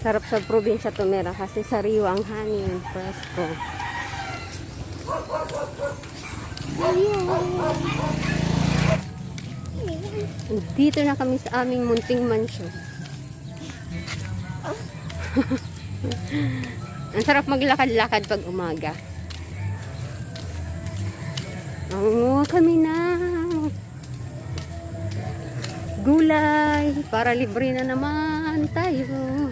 Sarap sa probinsya tumira kasi sariwa ang hangin, presko. Dito na kami sa aming munting mansyon. Ang sarap maglakad-lakad pag umaga. Nangunguha kami na gulay para libre na naman tayo.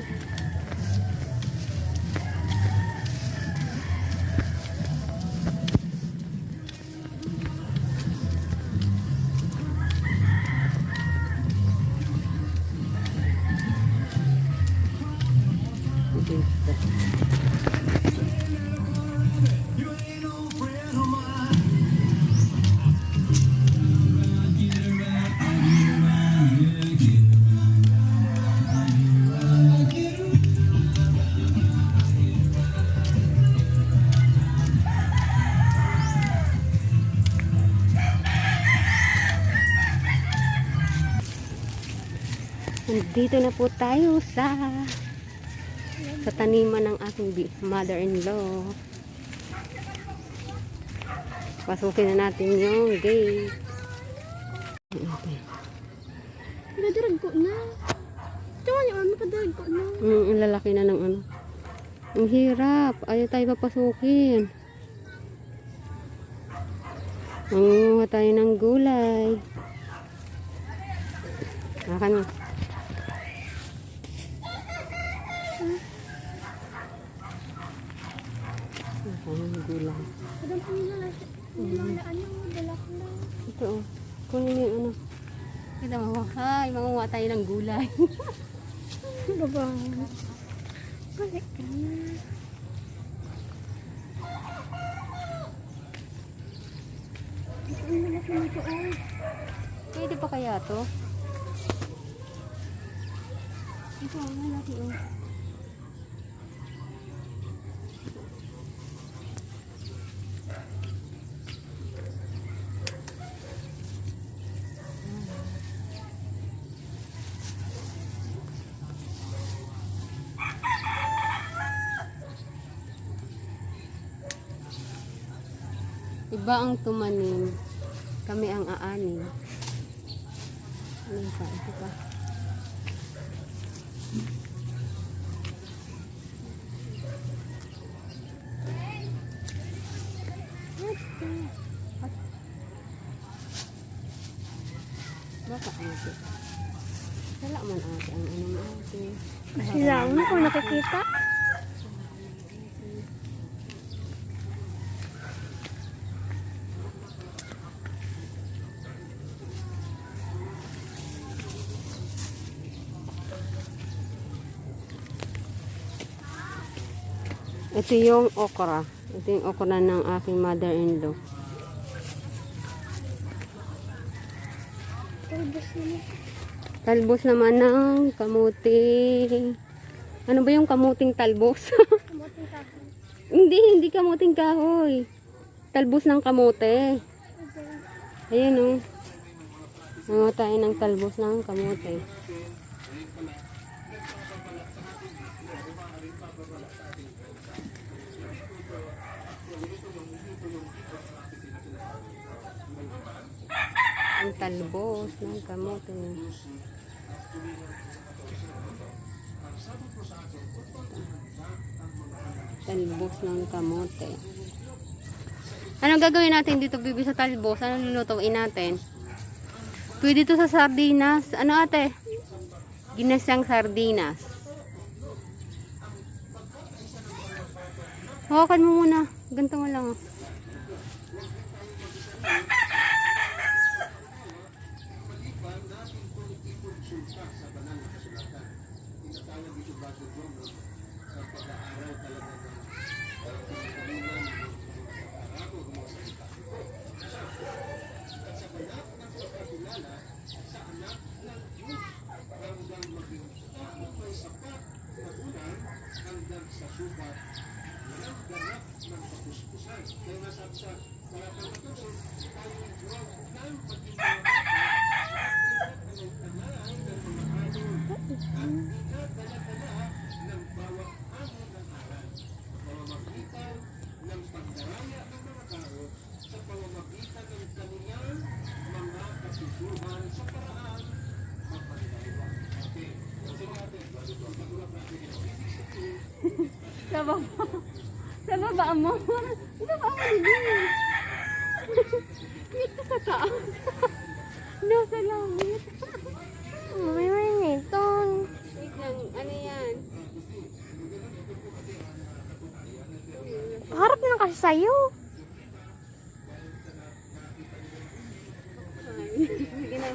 Nandito na po tayo sa sa taniman ng aking mother-in-law. Pasukin na natin yung gate. Pinadarag ko na. Tama niyo, napadarag ko na. Mm, ang lalaki na ng ano. Ang hirap. Ayaw tayo papasukin. Mangunguha tayo ng gulay. Akan mo. Akan ng gulay. Kadang po nila lang. Nila ano, dala ko na. Ito oh. Kunin mo ano. Kita mo. Hi, mangunguha tayo ng gulay. Baba. Balik ka na. Pwede pa kaya to? Ito ang malaki oh. Iba ang tumanim. Kami ang aanin. Ano pa? Ito pa. Baka ate. Wala man ate ang ano ate. Sila mo kung nakikita. Ito yung okra. Ito yung okra ng aking mother-in-law. Talbos na. Talbos naman ng kamuti. Ano ba yung kamuting talbos? Kamuting kahoy. hindi, hindi kamuting kahoy. Talbos ng kamote. Ayan o. Oh. Tayo ng talbos ng kamote. Ang talbos ng kamote. Talbos ng kamote. Anong gagawin natin dito, bibi, sa talbos? Anong lulutuin natin? Pwede to sa sardinas. Ano ate? Ginasang sardinas. Hawakan mo muna. Ganito mo lang. oh. ng kapuspusan. Kaya nasabi sa mga pagkatuloy, ang wrong ng pagkatuloy mo. Sa baba mo din. Dito sa taas. Nasa langit. May manitong. Wait lang, ano yan? Harap na kasi sa'yo. Ay, Sige na.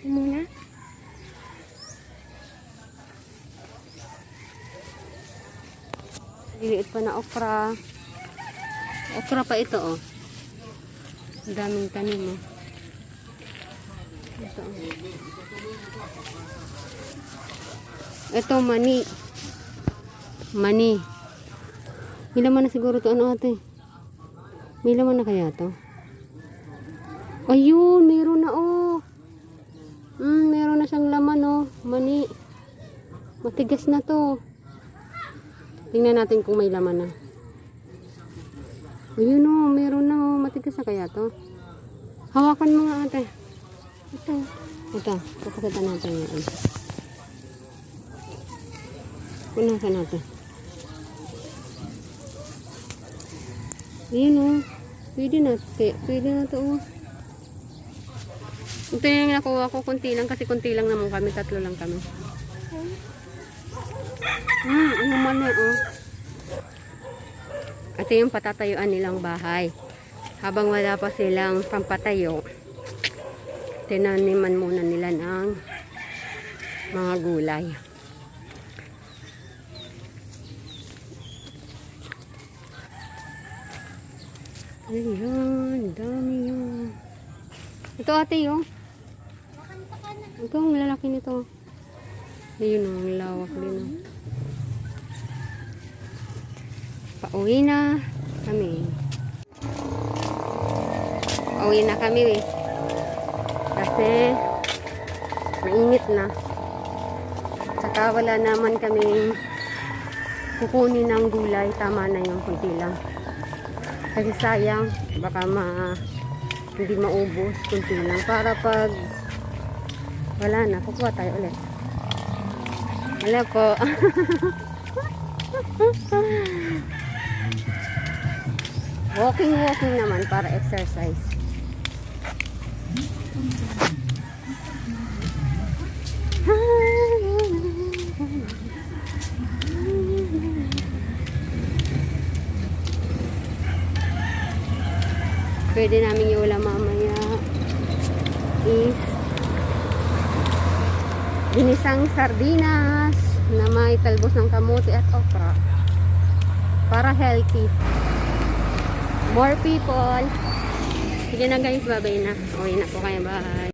Muna. Liliit pa na okra. Okra pa ito, oh. Ang daming tanim, oh. Ito, oh. Ito, mani. Mani. May laman na siguro to ano ate? May laman na kaya to? Ayun, meron na, oh. Mm, meron na siyang laman, oh. Mani. Matigas na to. Tingnan natin kung may laman na. Ayun o, meron na o. Matigas na kaya to. Hawakan mo nga ate. Ito. Ito, papakita natin yan. Punasan natin. Ayun o. Pwede na. Te. Pwede na to o. Ito yung nakuha ko. Kunti lang kasi kunti lang naman kami. Tatlo lang kami. Hmm, ano eh, oh. Ito yung patatayuan nilang bahay. Habang wala pa silang pampatayo, tinaniman muna nila ng mga gulay. Ayun, dami yun. Ito ate yun. Ito, ang lalaki nito. Ayun o, ang lawak din o. Pauwi na kami. Pauwi na kami eh. Kasi mainit na. Saka wala naman kaming kukunin ng gulay. Tama na yung kunti lang. Kasi sayang, baka ma hindi maubos, kunti lang. Para pag wala na, kukuha tayo ulit. Wala po. walking, walking naman para exercise. Pwede namin iulam mamaya is ginisang sardinas na may talbos ng kamote at okra para healthy more people. Sige na guys bye bye na. Uwi na po kayo. Bye